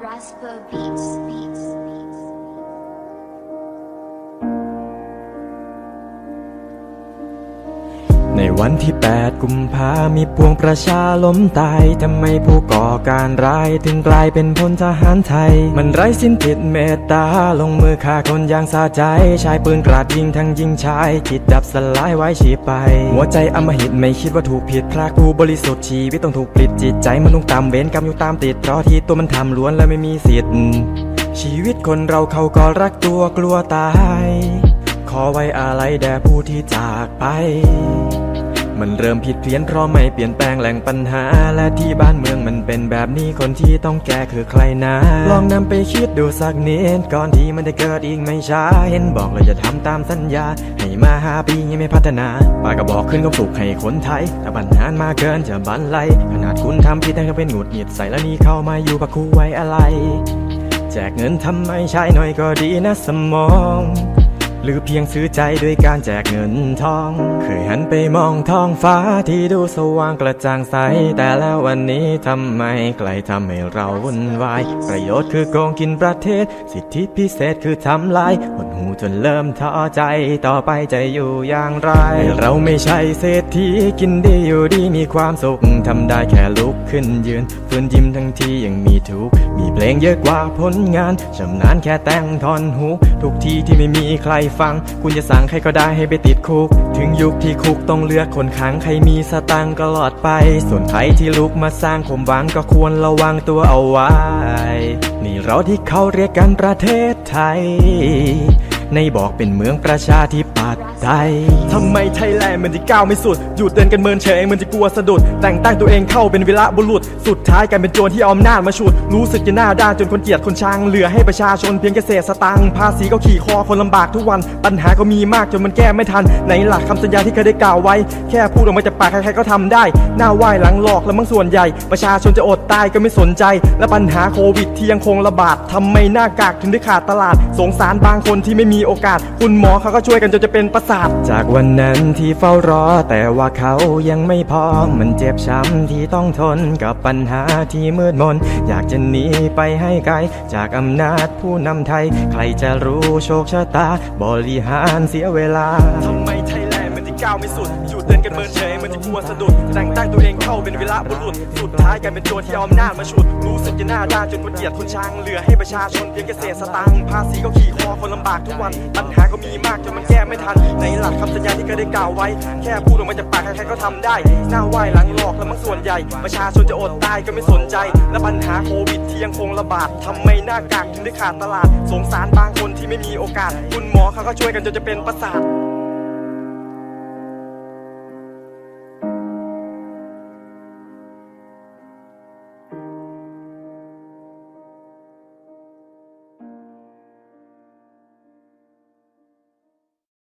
Jasper Beats. Beats. Beats. ในวันที่ 8 กุมภามีปวงประชาล้มตายทำไมผู้ก่อการร้ายถึงกลายเป็นพลทหารไทย มันไร้สิ้นจิตเมตตา ลงมือฆ่าคนอย่างสาใจ ชายปืนกราดยิงทั้งยิงชายคิดดับสลายไว้ชีไป หัวใจอำมหิตไม่คิดว่าถูกผิดพรากผู้บริสุทธิ์ชีวิตต้องถูกปลิดจิตใจมันต้องตามเวรกรรมอยู่ตามติดเพราะที่ตัวมันทำล้วนและไม่มีสิทธิ์ ชีวิตคนเราเขาก็รักตัวกลัวตายขอไว้อาลัยแด่ผู้ที่จากไป มันเริ่มผิดเพี้ยนเพราะไม่เปลี่ยนแปลงแหล่งปัญหา และที่บ้านเมืองมันเป็นแบบนี้คนที่ต้องแก้คือใครนะ ลองนำไปคิดดูสักนิดก่อนที่มันจะเกิดอีกไม่ช้า เห็นบอกเราจะทำตามสัญญา ให้มาหาปียังไม่พัฒนาป้าก็บอกขึ้นก็ปลุกให้คนไทยแต่ปัญหามาเกินจะบันไลขนาดคุณทำผิดแต่ก็เป็นหงุดหงิดใส่แล้วนี่เข้ามาอยู่กับครูไว้อะไร แจกเงินทำไมใช้หน่อยก็ดีนะสมอง หรือเพียงซื้อใจด้วยการแจกเงินทอง เคยหันไปมองท้องฟ้าที่ดูสว่างกระจ่างใส แต่แล้ววันนี้ทำไมไกลทำให้เราวุ่นวาย ประโยชน์คือโกงกินประเทศ สิทธิพิเศษคือทำลายหดหูจนเริ่มท้อใจ ต่อไปจะอยู่อย่างไร เราไม่ใช่เศรษฐีกินดีอยู่ดีมีความสุขทำได้แค่ลุกขึ้นยืนฝืนยิ้มทั้งที่ยังมีทุกข์มีเพลงเยอะกว่าผลงานชำนาญแค่แต่งทอนหู ทุกทีที่ไม่มีใครฟัง คุณจะสั่งใครก็ได้ให้ไปติดคุก ถึงยุคที่คุกต้องเลือกคนขังใครมีสตังค์ก็หลอดไป ส่วนใครที่ลุกมาสร้างความหวังก็ควรระวังตัวเอาไว้ นี่เราที่เขาเรียกกันประเทศไทย ในบอกเป็นเมืองประชาธิปไตยทำไมไทยแลนด์มันจะก้าวไม่สุด หยุดเดินกันเมินเฉยมันจะกลัวสะดุด แต่งตั้งตัวเองเข้าเป็นเวลาบุรุษ สุดท้ายกลายเป็นโจรที่เอาอำนาจมาฉุด รู้สึกจะหน้าด้านจนคนเกลียดคนชัง เหลือให้ประชาชนเพียงแค่เศษสตังค์ภาษีก็ขี่คอคนลำบากทุกวัน ปัญหาก็มีมากจนมันแก้ไม่ทันในหลักคำสัญญาที่เคยได้กล่าวไว้ แค่พูดออกมาจากปากใครๆก็ทำได้ หน้าไหว้หลังหลอกแล้วมั้งส่วนใหญ่ ประชาชนจะอดตายก็ไม่สนใจ และปัญหาโควิดที่ยังคงระบาดทำไมหน้ากากถึงได้ขาดตลาด สงสารบางคนที่ไม่มีโอกาส คุณหมอเขาก็ช่วยกันจนจะเป็นประสาท จากวันนั้นที่เฝ้ารอ แต่ว่าเขายังไม่พอมันเจ็บช้ำที่ต้องทนกับปัญหาที่มืดมน อยากจะหนีไปให้ไกล จากอำนาจผู้นำไทย ใครจะรู้โชคชะตา บริหารเสียเวลาทำไม ก้าวไม่สุด อยู่เดินกันเมินเฉยมันจะกลัวสะดุด แต่งตั้งตัวเองเข้าเป็นเวลาบุรุษ สุดท้ายกลายเป็นโจรที่เอาอำนาจมาฉุด รู้สึกจะหน้าด้านจนคนเกียดคนชังเหลือให้ประชาชนเพียงแค่เศษสตังภาษีก็ขี่คอคนลำบากทุกวัน ปัญหาก็มีมากจนมันแก้ไม่ทัน ในหลักคำสัญญาที่เคยได้กล่าวไว้ แค่พูดออกมาจากปากใครๆก็ทำได้ หน้าไหวหลังหลอกแล้วมั้งส่วนใหญ่ ประชาชนจะอดตายก็ไม่สนใจ และปัญหาโควิดที่ยังคงระบาดทำไมหน้ากากถึงได้ขาดตลาด สงสารบางคนที่ไม่มีโอกาส คุณหมอเขาก็ช่วยกันจนจะเป็นประสาท